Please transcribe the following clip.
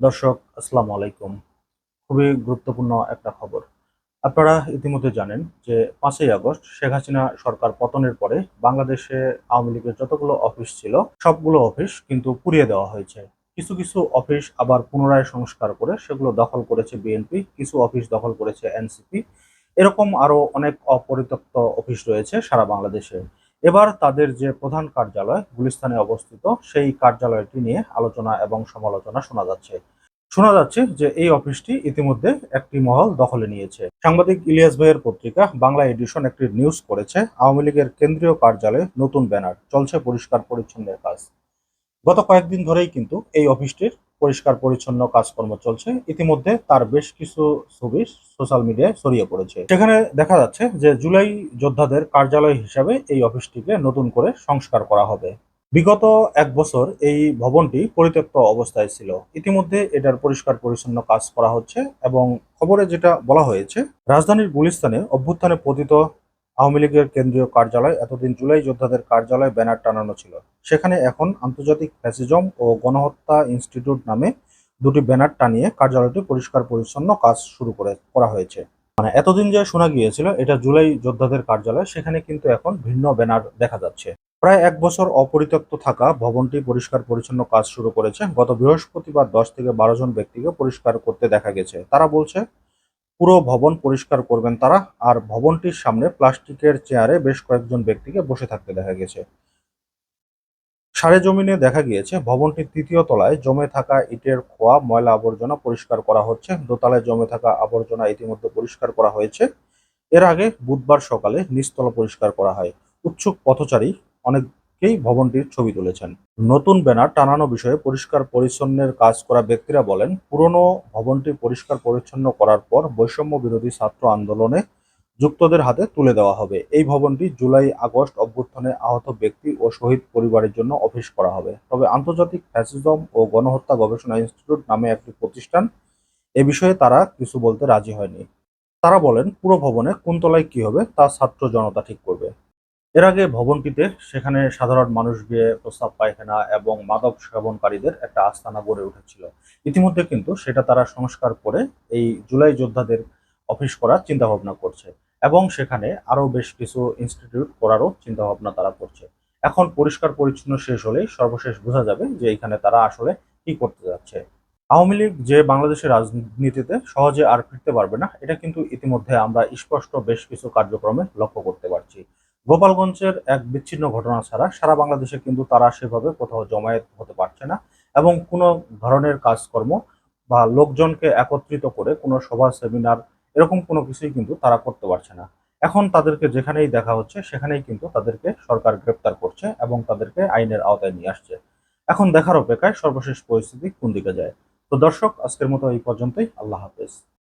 দর্শক, আসসালামু আলাইকুম। খুবই গুরুত্বপূর্ণ একটা খবর। আপনারা ইতিমধ্যে জানেন যে পাঁচই আগস্ট শেখ হাসিনা সরকার পতনের পরে বাংলাদেশে আওয়ামী লীগের যতগুলো অফিস ছিল, সবগুলো অফিস কিন্তু পুড়িয়ে দেওয়া হয়েছে। কিছু কিছু অফিস আবার পুনরায় সংস্কার করে সেগুলো দখল করেছে বিএনপি, কিছু অফিস দখল করেছে এনসিপি। এরকম আরও অনেক অপরিত্যক্ত অফিস রয়েছে সারা বাংলাদেশে। এবার তাদের যে প্রধান কার্যালয় গুলিস্তানে অবস্থিত, সেই কার্যালয়টি নিয়ে আলোচনা এবং সমালোচনা শোনা যাচ্ছে। শোনা যাচ্ছে যে এই অফিসটি ইতিমধ্যে একটি মহল দখলে নিয়েছে। সাংবাদিক ইলিয়াস ভাইয়ের পত্রিকা বাংলা এডিশন একটি নিউজ করেছে, আওয়ামী লীগের কেন্দ্রীয় কার্যালয়ে নতুন ব্যানার, চলছে পরিষ্কার পরিচ্ছন্নের কাজ। গত কয়েকদিন ধরেই কিন্তু এই অফিসটির পরিষ্কার পরিচ্ছন্ন কাজকর্ম চলছে। ইতিমধ্যে তার বেশ কিছু ছবি সোশ্যাল মিডিয়ায় ছড়িয়ে পড়েছে। সেখানে দেখা যাচ্ছে যে জুলাই যোদ্ধাদের কার্যালয় হিসাবে এই অফিসটিকে নতুন করে সংস্কার করা হবে। বিগত এক বছর এই ভবনটি পরিত্যক্ত অবস্থায় ছিল। ইতিমধ্যে এটার পরিষ্কার পরিচ্ছন্ন কাজ করা হচ্ছে এবং খবরে যেটা বলা হয়েছে, রাজধানীর গুলিস্তানে অভ্যুত্থানে পতিত আওয়ামী লীগের কেন্দ্রীয় কার্যালয়, এতদিন জুলাই যোদ্ধাদের কার্যালয় ব্যানার টানানো ছিল। সেখানে এখন আন্তর্জাতিক ফ্যাসিজম ও গণহত্যা ইনস্টিটিউট নামে দুটি ব্যানার টানিয়ে কার্যালয়টি পরিষ্কার পরিচ্ছন্ন কাজ শুরু করে, করা হয়েছে। মানে এতদিন যে শোনা গিয়েছিল, এটা জুলাই যোদ্ধাদের কার্যালয়, সেখানে কিন্তু এখন ভিন্ন ব্যানার দেখা যাচ্ছে। প্রায় এক বছর অপরিত্যক্ত থাকা ভবনটি পরিষ্কার পরিচ্ছন্ন কাজ শুরু করেছে। গত বৃহস্পতিবার দশ থেকে বারো জন ব্যক্তিকে পরিষ্কার করতে দেখা গেছে। তারা বলছে পুরো ভবন পরিষ্কার করবেন তারা। আর ভবনটির সামনে প্লাস্টিকের চেয়ারে বেশ কয়েকজন ব্যক্তিকে বসে থাকতে দেখা গেছে। সারে জমিনে দেখা গিয়েছে, ভবনটির তৃতীয় তলায় জমে থাকা ইটের খোয়া, ময়লা আবর্জনা পরিষ্কার করা হচ্ছে। দোতলায় জমে থাকা আবর্জনা ইতিমধ্যে পরিষ্কার করা হয়েছে। এর আগে বুধবার সকালে নিচতলা পরিষ্কার করা হয়। উৎসুক পথচারী অনেকেই ভবনটির ছবি তুলেছেন। নতুন ব্যানার টানানো বিষয়ে পরিষ্কার পরিচ্ছন্নের কাজ করা ব্যক্তিরা বলেন, পুরনো ভবনটি পরিষ্কার পরিচ্ছন্ন করার পর বৈষম্য বিরোধী ছাত্র আন্দোলনে যুক্তদের হাতে তুলে দেওয়া হবে। এই ভবনটি জুলাই আগস্ট অভ্যুত্থানে আহত ব্যক্তি ও শহীদ পরিবারের জন্য অফিস করা হবে। তবে আন্তর্জাতিক ফ্যাসিজম ও গণহত্যা গবেষণা ইনস্টিটিউট নামে একটি প্রতিষ্ঠান এ বিষয়ে তারা কিছু বলতে রাজি হয়নি। তারা বলেন, পুরো ভবনে কোন তলায় কি হবে তা ছাত্র জনতা ঠিক করবে। এর আগে ভবনটিতে সেখানে সাধারণ মানুষ গিয়ে প্রস্তাব পায়খানা এবং মাদক সেবনকারীদের একটা আস্তানা গড়ে উঠেছিল। ইতিমধ্যে কিন্তু সেটা তারা সংস্কার করে এই জুলাই যোদ্ধাদের অফিস করার চিন্তা ভাবনা করছে এবং সেখানে আরও বেশ কিছু ইনস্টিটিউট করারও চিন্তা ভাবনা তারা করছে। এখন পরিষ্কার পরিচ্ছন্ন শেষ হলেই সর্বশেষ বোঝা যাবে যে এখানে তারা আসলে কি করতে যাচ্ছে। আওয়ামী লীগ যে বাংলাদেশের রাজনীতিতে সহজে আর ফিরতে পারবে না, এটা কিন্তু ইতিমধ্যে আমরা স্পষ্ট বেশ কিছু কার্যক্রমে লক্ষ্য করতে পারছি। গোপালগঞ্জের এক বিচ্ছিন্ন ঘটনা ছাড়া সারা বাংলাদেশে কিন্তু তারা সেভাবে কোথাও জমায়েত হতে পারছে না এবং কোনো ধরনের কাজকর্ম বা লোকজনকে একত্রিত করে কোনো সভা, সেমিনার এরকম কোনো কিছুই কিন্তু তারা করতে পারছে না। এখন তাদেরকে যেখানেই দেখা হচ্ছে, সেখানেই কিন্তু তাদেরকে সরকার গ্রেপ্তার করছে এবং তাদেরকে আইনের আওতায় নিয়ে আসছে। এখন দেখার অপেক্ষায় সর্বশেষ পরিস্থিতি কোন দিকে যায়? তো দর্শক, আজকের মতো এই পর্যন্তই। আল্লাহ হাফেজ।